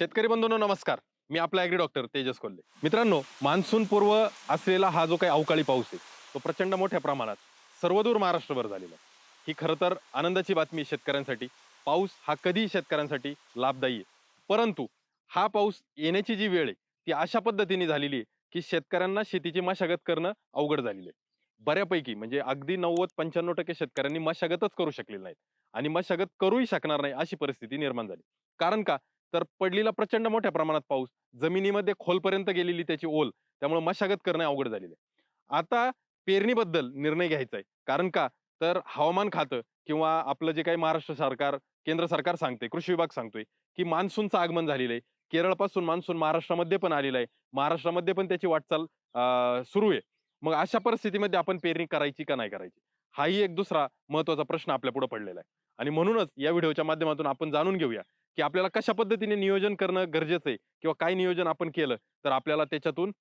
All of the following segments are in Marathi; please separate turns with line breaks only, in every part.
शेतकरी बंधूंनो नमस्कार. मी आपला ॲग्री डॉक्टर तेजस कोल्हे. मित्रांनो मान्सून पूर्व असलेला हा जो काही अवकाळी पाऊस आहे तो प्रचंड मोठ्या प्रमाणात सर्वदूर महाराष्ट्रभर झालेला आहे. ही खरं तर आनंदाची बातमी शेतकऱ्यांसाठी. पाऊस हा कधीही शेतकऱ्यांसाठी लाभदायी आहे. परंतु हा पाऊस येण्याची जी वेळ आहे ती अशा पद्धतीने झालेली आहे की शेतकऱ्यांना शेतीची मशागत करणं अवघड झालेली आहे. बऱ्यापैकी म्हणजे अगदी नव्वद पंच्याण्णव टक्के शेतकऱ्यांनी मशागतच करू शकलेली नाहीत. आणि मशागत करूही शकणार नाही अशी परिस्थिती निर्माण झाली. कारण का? तर पडलेला प्रचंड मोठ्या प्रमाणात पाऊस. जमिनीमध्ये खोलपर्यंत गेलेली त्याची ओल त्यामुळे मशागत करणं अवघड झालेलं आहे. आता पेरणीबद्दल निर्णय घ्यायचा आहे. कारण का? तर हवामान खातं किंवा आपलं जे काही महाराष्ट्र सरकार केंद्र सरकार सांगते कृषी विभाग सांगतोय की मान्सूनचं आगमन झालेलं आहे. केरळपासून मान्सून महाराष्ट्रामध्ये पण आलेलं आहे. महाराष्ट्रामध्ये पण त्याची वाटचाल अं, सुरू आहे. मग अशा परिस्थितीमध्ये आपण पेरणी करायची का नाही करायची? हाही एक दुसरा महत्त्वाचा प्रश्न आपल्या पुढे पडलेला आहे. आणि म्हणूनच या व्हिडिओच्या माध्यमातून आपण जाणून घेऊया की आपल्याला कशा पद्धतीने नियोजन करणं गरजेचं आहे किंवा काय नियोजन आपण केलं तर आपल्याला त्याच्यातून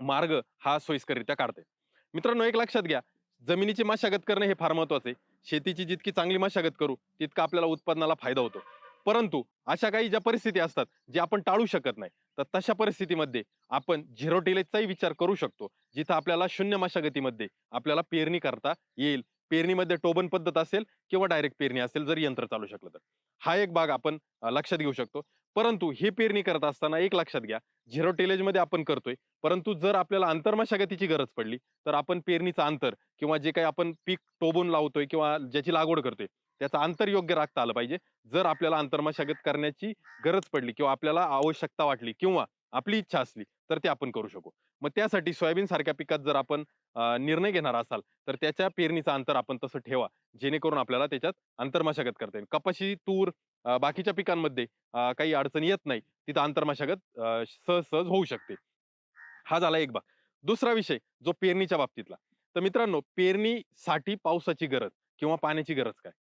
मार्ग हा सोयीस्करित्या काढते मित्रांनो एक लक्षात घ्या जमिनीची मशागत करणे हे फार महत्वाचं आहे. शेतीची जितकी चांगली मशागत करू तितका आपल्याला उत्पादनाला फायदा होतो. परंतु अशा काही ज्या परिस्थिती असतात जे आपण टाळू शकत नाही तर तशा परिस्थितीमध्ये आपण झिरो टिलेजचाही विचार करू शकतो जिथं आपल्याला शून्य मशागतीमध्ये आपल्याला पेरणी करता येईल पेरणीमध्ये टोबन पद्धत असेल किंवा डायरेक्ट पेरणी असेल जर यंत्र चालू शकलं तर. हा एक भाग आपण लक्षात घेऊ शकतो. परंतु हे पेरणी करत असताना एक लक्षात घ्या झिरो टेलेजमध्ये आपण करतोय. परंतु जर आपल्याला आंतरमशागतीची गरज पडली तर आपण पेरणीचं अंतर किंवा जे काही आपण पीक टोबून लावतोय किंवा ज्याची लागवड करतोय त्याचं अंतर योग्य राखता आलं पाहिजे. जर आपल्याला आंतरमशागत करण्याची गरज पडली किंवा आपल्याला आवश्यकता वाटली किंवा आपली इच्छा असली तर ते आपण करू शकू. मग त्यासाठी सोयाबीन सारख्या पिकात जर आपण निर्णय घेणार असाल तर त्याच्या पेरणीचं अंतर आपण तसं ठेवा जेणेकरून आपल्याला त्याच्यात आंतरमशागत करता येईल. कपाशी तूर बाकीच्या पिकांमध्ये काही अडचण येत नाही तिथं आंतरमशागत सहज सहज होऊ शकते. हा झाला एक भाग. दुसरा विषय जो पेरणीच्या बाबतीतला. तर मित्रांनो पेरणीसाठी पावसाची गरज किंवा पाण्याची गरज काय?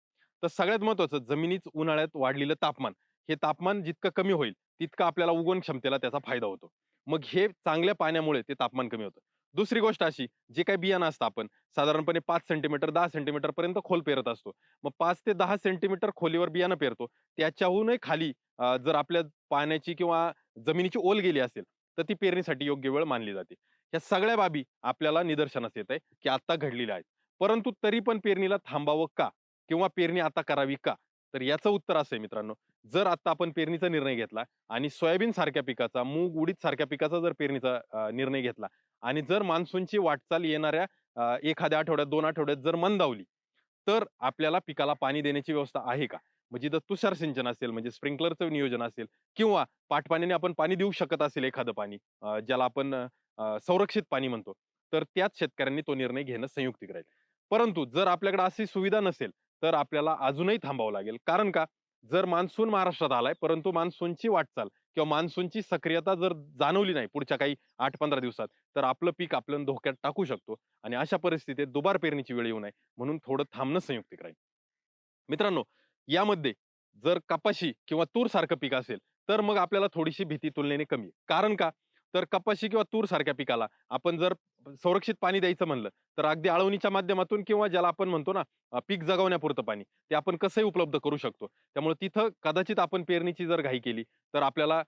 तर सगळ्यात महत्वाचं जमिनीत उन्हाळ्यात वाढलेलं तापमान. हे तापमान जितकं कमी होईल तितकं आपल्याला उगवण क्षमतेला त्याचा फायदा होतो. मग हे चांगल्या पाण्यामुळे ते तापमान कमी होतं. दुसरी गोष्ट अशी जे काही बियाणं असतं आपण साधारणपणे पाच सेंटीमीटर दहा सेंटीमीटर पर्यंत खोल पेरत असतो. मग पाच ते दहा सेंटीमीटर खोलीवर बियाणं पेरतो. त्याच्याहूनही खाली जर आपल्या पाण्याची किंवा जमिनीची ओल गेली असेल तर ती पेरणीसाठी योग्य वेळ मानली जाते. ह्या सगळ्या बाबी आपल्याला निदर्शनास येत आहे की आता घडलेल्या आहेत. परंतु तरी पण पेरणीला थांबावं का? किंवा पेरणी आता करावी का? तर याचं उत्तर असं आहे मित्रांनो जर आता आपण पेरणीचा निर्णय घेतला आणि सोयाबीन सारख्या पिकाचा मूग उडीद सारख्या पिकाचा जर पेरणीचा निर्णय घेतला आणि जर मान्सूनची वाटचाल येणाऱ्या एखाद्या आठवड्यात दोन आठवड्यात जर मंदावली तर आपल्याला पिकाला पाणी देण्याची व्यवस्था आहे का? म्हणजे जर तुषार सिंचन असेल म्हणजे स्प्रिंकलरचं नियोजन असेल किंवा पाटपाण्याने आपण पाणी देऊ शकत असेल एखादं पाणी ज्याला आपण संरक्षित पाणी म्हणतो तर त्याच शेतकऱ्यांनी तो निर्णय घेणं संयुक्तिक राहील. परंतु जर आपल्याकडे अशी सुविधा नसेल तर आपल्याला अजूनही थांबावं लागेल. कारण का? जर मान्सून महाराष्ट्रात आलाय परंतु मान्सूनची वाटचाल किंवा मान्सूनची सक्रियता जर जाणवली नाही पुढच्या काही आठ पंधरा दिवसात तर आपलं पीक आपल्याला धोक्यात टाकू शकतो आणि अशा परिस्थितीत दुबार पेरणीची वेळ येऊ नये. म्हणून थोडं थांबणं संयुक्तिक राहील. मित्रांनो यामध्ये जर कपाशी किंवा तूर सारखं पीक असेल तर मग आपल्याला थोडीशी भीती तुलनेने कमी कारण का? तर कपाशी किंवा तूर सारख्या पिकाला. आपण जर संरक्षित पाणी द्यायचं म्हणलं तर अगदी आळवणीच्या माध्यमातून किंवा ज्याला आपण म्हणतो ना पीक जगवण्यापुरतं पाणी ते आपण कसंही उपलब्ध करू शकतो. त्यामुळे तिथं कदाचित आपण पेरणीची जर घाई केली तर आपल्याला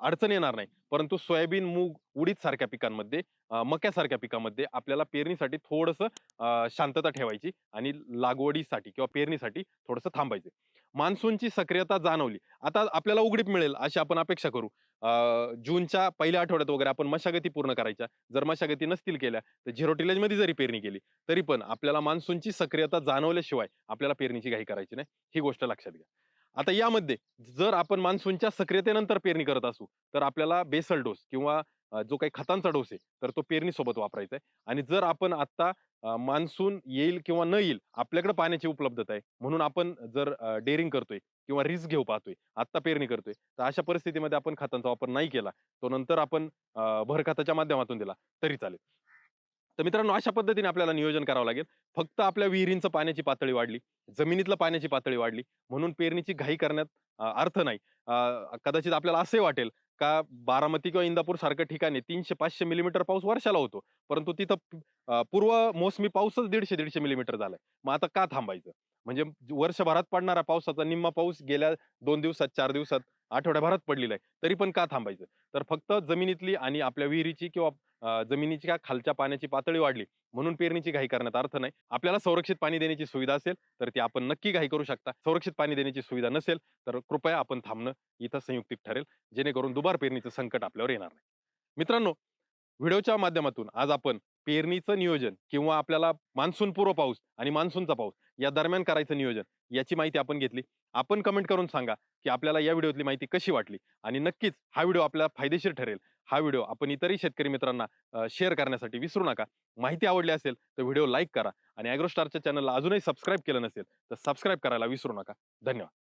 अडचण येणार नाही. परंतु सोयाबीन मूग उडीद सारख्या पिकांमध्ये मक्यासारख्या पिकामध्ये आपल्याला पेरणीसाठी थोडंसं शांतता ठेवायची आणि लागवडीसाठी किंवा पेरणीसाठी थोडंसं थांबायचं. मान्सूनची सक्रियता जाणवली. आता आपल्याला उघडीप मिळेल अशी आपण अपेक्षा करू. अं, जूनच्या पहिल्या आठवड्यात वगैरे आपण मशागती पूर्ण करायच्या. जर मशागती नसतील केल्या तर झिरो टिलेजमध्ये जरी पेरणी केली तरी पण आपल्याला मान्सूनची सक्रियता जाणवल्याशिवाय आपल्याला पेरणीची घाई करायची नाही. ही गोष्ट लक्षात घ्या. आता यामध्ये जर आपण मान्सूनच्या सक्रियतेनंतर पेरणी करत असू तर आपल्याला बेसल डोस किंवा जो काही खतांचा डोस आहे तर तो पेरणी सोबत वापरायचा आहे. आणि जर आपण आता मान्सून येईल किंवा न येईल आपल्याकडे पाण्याची उपलब्धता आहे. म्हणून आपण जर डेअरिंग करतोय किंवा रिस्क घेऊ पाहतोय आत्ता पेरणी करतोय तर अशा परिस्थितीमध्ये आपण खतांचा वापर नाही केला. तो नंतर आपण भरखताच्या माध्यमातून दिला तरी चालेल. तर मित्रांनो अशा पद्धतीने आपल्याला नियोजन करावं लागेल. फक्त आपल्या विहिरींचं पाण्याची पातळी वाढली जमिनीतलं पाण्याची पातळी वाढली म्हणून पेरणीची घाई करण्यात अर्थ नाही. कदाचित आपल्याला असे वाटेल का बारामती किंवा इंदापूर सारख्या ठिकाणी तीनशे पाचशे मिलीमीटर पाऊस वर्षाला होतो. परंतु तिथं पूर्व मोसमी पाऊसच दीडशे दीडशे मिलीमीटर झालाय. मग आता का थांबायचं? म्हणजे वर्षभरात पडणारा पावसाचा निम्मा पाऊस गेल्या दोन दिवसात चार दिवसात आठवड्याभरात पडलेला आहे. तरी पण का थांबायचं? तर फक्त जमिनीतली आणि आपल्या विहिरीची किंवा जमिनीची जमिनीच्या खालच्या पाण्याची पातळी वाढली म्हणून पेरणीची घाई करण्यात अर्थ नाही. आपल्याला संरक्षित पाणी देण्याची सुविधा असेल तर ती आपण नक्की घाई करू शकता. संरक्षित पाणी देण्याची सुविधा नसेल तर कृपया आपण थांबणं इथं संयुक्तिक ठरेल जेणेकरून दुबार पेरणीचं संकट आपल्यावर येणार नाही. मित्रांनो व्हिडिओच्या माध्यमातून आज आपण पेरणीचं नियोजन किंवा आपल्याला मान्सून पूर्व पाऊस आणि मान्सूनचा पाऊस या दरम्यान करायचं नियोजन याची माहिती आपण घेतली. आपण कमेंट करून सांगा की आपल्याला या व्हिडिओतली माहिती कशी वाटली आणि नक्कीच हा व्हिडिओ आपल्याला फायदेशीर ठरेल. हा व्हिडिओ आपण इतरही शेतकरी मित्रांना शेअर करण्यासाठी विसरू नका. माहिती आवडली असेल तर व्हिडिओ लाईक करा आणि ॲग्रोस्टारच्या चॅनलला अजूनही सबस्क्राईब केलं नसेल तर सबस्क्राईब करायला विसरू नका. धन्यवाद.